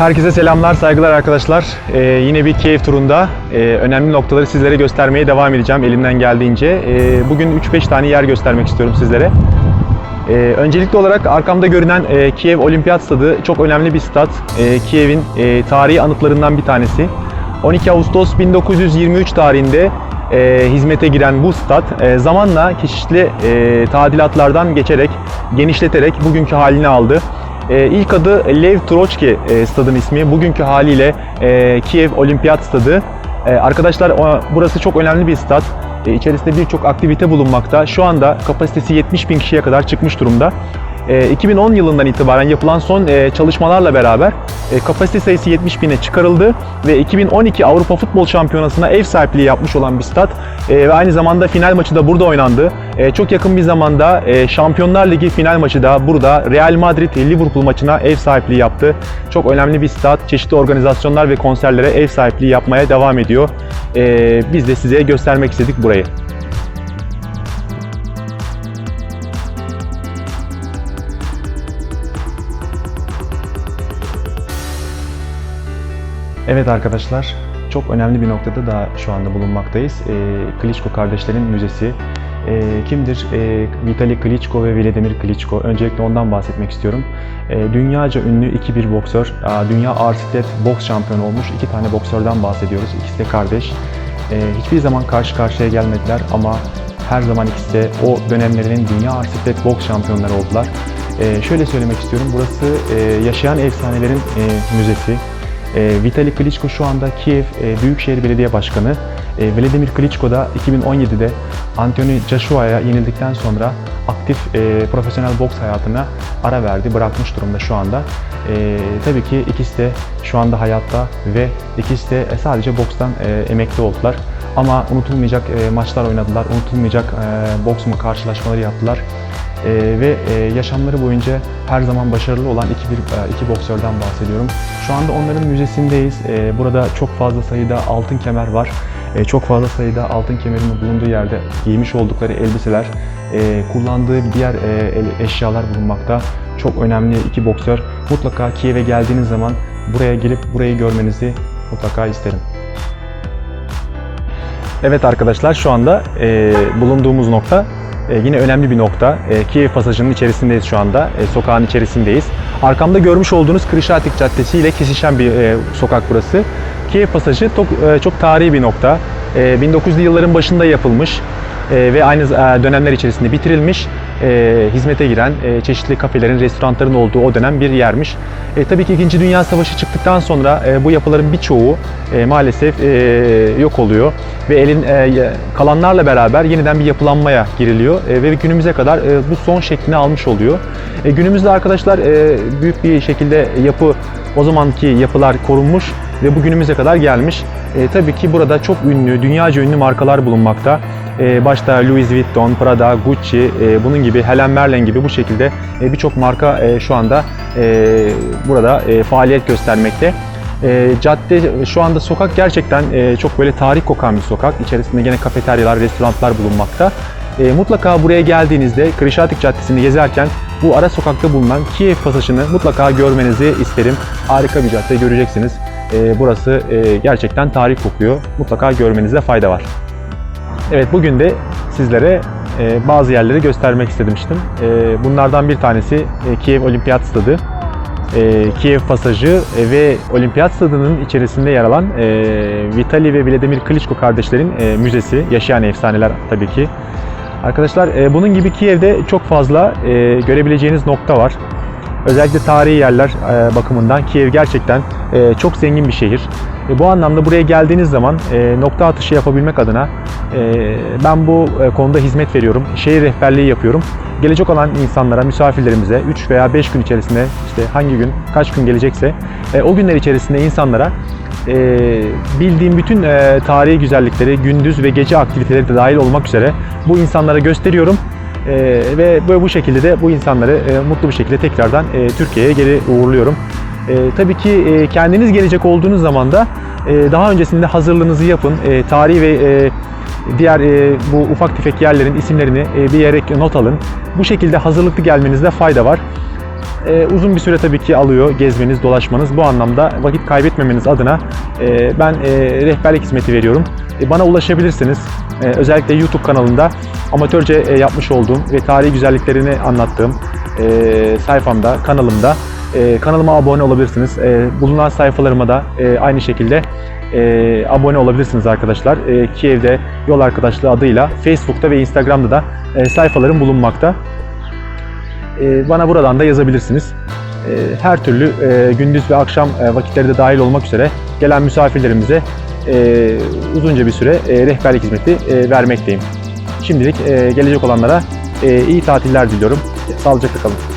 Herkese selamlar, saygılar arkadaşlar. Ee, yine bir Kiev turunda e, önemli noktaları sizlere göstermeye devam edeceğim elimden geldiğince. Ee, bugün 3-5 tane yer göstermek istiyorum sizlere. Ee, öncelikli olarak arkamda görünen e, Kiev Olimpiyat Stadı çok önemli bir stat. E, Kiev'in e, tarihi anıtlarından bir tanesi. 12 Ağustos 1923 tarihinde e, hizmete giren bu stat e, zamanla çeşitli e, tadilatlardan geçerek, genişleterek bugünkü halini aldı. E, ilk adı Lev Troçki e, stadın ismi. Bugünkü haliyle e, Kiev Olimpiyat Stadı. E, arkadaşlar burası çok önemli bir stat. E, içerisinde birçok aktivite bulunmakta. Şu anda kapasitesi 70 bin kişiye kadar çıkmış durumda. E, 2010 yılından itibaren yapılan son e, çalışmalarla beraber e, kapasite sayısı 70 bine çıkarıldı ve 2012 Avrupa Futbol Şampiyonası'na ev sahipliği yapmış olan bir stat E, ve aynı zamanda final maçı da burada oynandı. Çok yakın bir zamanda Şampiyonlar Ligi final maçı da burada Real Madrid Liverpool maçına ev sahipliği yaptı. Çok önemli bir stat. Çeşitli organizasyonlar ve konserlere ev sahipliği yapmaya devam ediyor. Biz de size göstermek istedik burayı. Evet arkadaşlar, çok önemli bir noktada da şu anda bulunmaktayız. E, Klitschko kardeşlerin müzesi. E, kimdir? E, Vitali Klitschko ve Vladimir Klitschko. Öncelikle ondan bahsetmek istiyorum. E, dünyaca ünlü iki bir boksör, a, dünya ağır siklet boks şampiyonu olmuş iki tane boksörden bahsediyoruz. İkisi de kardeş. E, hiçbir zaman karşı karşıya gelmediler ama her zaman ikisi de o dönemlerinin dünya ağır siklet boks şampiyonları oldular. E, şöyle söylemek istiyorum, burası e, yaşayan efsanelerin e, müzesi. E, Vitali Klitschko şu anda Kiev e, Büyükşehir Belediye Başkanı. E, Vladimir Klitschko da 2017'de Anthony Joshua'ya yenildikten sonra aktif e, profesyonel boks hayatına ara verdi, bırakmış durumda şu anda. E, tabii ki ikisi de şu anda hayatta ve ikisi de sadece bokstan e, emekli oldular. Ama unutulmayacak e, maçlar oynadılar, unutulmayacak e, boks mu karşılaşmaları yaptılar. Ee, ve e, yaşamları boyunca her zaman başarılı olan iki, bir, e, iki boksörden bahsediyorum. Şu anda onların müzesindeyiz. Ee, burada çok fazla sayıda altın kemer var. Ee, çok fazla sayıda altın kemerinin bulunduğu yerde giymiş oldukları elbiseler, e, kullandığı diğer e, eşyalar bulunmakta. Çok önemli iki boksör. Mutlaka Kiev'e geldiğiniz zaman buraya gelip burayı görmenizi mutlaka isterim. Evet arkadaşlar şu anda e, bulunduğumuz nokta e, yine önemli bir nokta. E, Kiev Pasajı'nın içerisindeyiz şu anda. E, sokağın içerisindeyiz. Arkamda görmüş olduğunuz Krişatik Caddesi ile kesişen bir sokak burası. Kiev Pasajı çok, çok tarihi bir nokta. E, 1900'lü yılların başında yapılmış ve aynı dönemler içerisinde bitirilmiş, e, hizmete giren e, çeşitli kafelerin, restoranların olduğu o dönem bir yermiş. E, tabii ki 2. Dünya Savaşı çıktıktan sonra e, bu yapıların birçoğu e, maalesef e, yok oluyor ve elin e, kalanlarla beraber yeniden bir yapılanmaya giriliyor e, ve günümüze kadar e, bu son şeklini almış oluyor. E, günümüzde arkadaşlar e, büyük bir şekilde yapı o zamanki yapılar korunmuş ve bugünümüze kadar gelmiş. E, tabii ki burada çok ünlü, dünyaca ünlü markalar bulunmakta. E, başta Louis Vuitton, Prada, Gucci, e, bunun gibi Helen Merlin gibi bu şekilde e, birçok marka e, şu anda e, burada faaliyet göstermekte. E, cadde şu anda sokak gerçekten e, çok böyle tarih kokan bir sokak. İçerisinde gene kafeteryalar, restoranlar bulunmakta. E, mutlaka buraya geldiğinizde Krişatik Caddesi'ni gezerken bu ara sokakta bulunan Kiev Pasajı'nı mutlaka görmenizi isterim. Harika bir cadde göreceksiniz. E, burası e, gerçekten tarih kokuyor. Mutlaka görmenizde fayda var. Evet bugün de sizlere e, bazı yerleri göstermek istemiştim. E, bunlardan bir tanesi e, Kiev Olimpiyat Stadı. E, Kiev Pasajı e, ve Olimpiyat Stadı'nın içerisinde yer alan e, Vitali ve Vladimir Klitschko kardeşlerin e, müzesi. Yaşayan efsaneler tabii ki. Arkadaşlar e, bunun gibi Kiev'de çok fazla e, görebileceğiniz nokta var. Özellikle tarihi yerler e, bakımından Kiev gerçekten e, çok zengin bir şehir. E, bu anlamda buraya geldiğiniz zaman e, nokta atışı yapabilmek adına e, ben bu e, konuda hizmet veriyorum. Şehir rehberliği yapıyorum. Gelecek olan insanlara, misafirlerimize 3 veya 5 gün içerisinde işte hangi gün, kaç gün gelecekse e, o günler içerisinde insanlara e, bildiğim bütün e, tarihi güzellikleri, gündüz ve gece aktiviteleri de dahil olmak üzere bu insanlara gösteriyorum. E, ve böyle bu şekilde de bu insanları e, mutlu bir şekilde tekrardan e, Türkiye'ye geri uğurluyorum. E, tabii ki e, kendiniz gelecek olduğunuz zaman da e, daha öncesinde hazırlığınızı yapın. E, tarihi ve e, diğer e, bu ufak tefek yerlerin isimlerini e, bir yere not alın. Bu şekilde hazırlıklı gelmenizde fayda var. e, uzun bir süre tabii ki alıyor gezmeniz, dolaşmanız. Bu anlamda vakit kaybetmemeniz adına e, ben e, rehberlik hizmeti veriyorum. E, bana ulaşabilirsiniz. E, özellikle YouTube kanalında amatörce e, yapmış olduğum ve tarihi güzelliklerini anlattığım e, sayfamda, kanalımda e, kanalıma abone olabilirsiniz. E, bulunan sayfalarıma da e, aynı şekilde e, abone olabilirsiniz arkadaşlar. E, Kiev'de Yol Arkadaşlığı adıyla Facebook'ta ve Instagram'da da e, sayfalarım bulunmakta. E, bana buradan da yazabilirsiniz. E, her türlü e, gündüz ve akşam e, vakitleri de dahil olmak üzere gelen misafirlerimize e, uzunca bir süre e, rehberlik hizmeti e, vermekteyim. Şimdilik e, gelecek olanlara e, iyi tatiller diliyorum. Sağlıcakla kalın.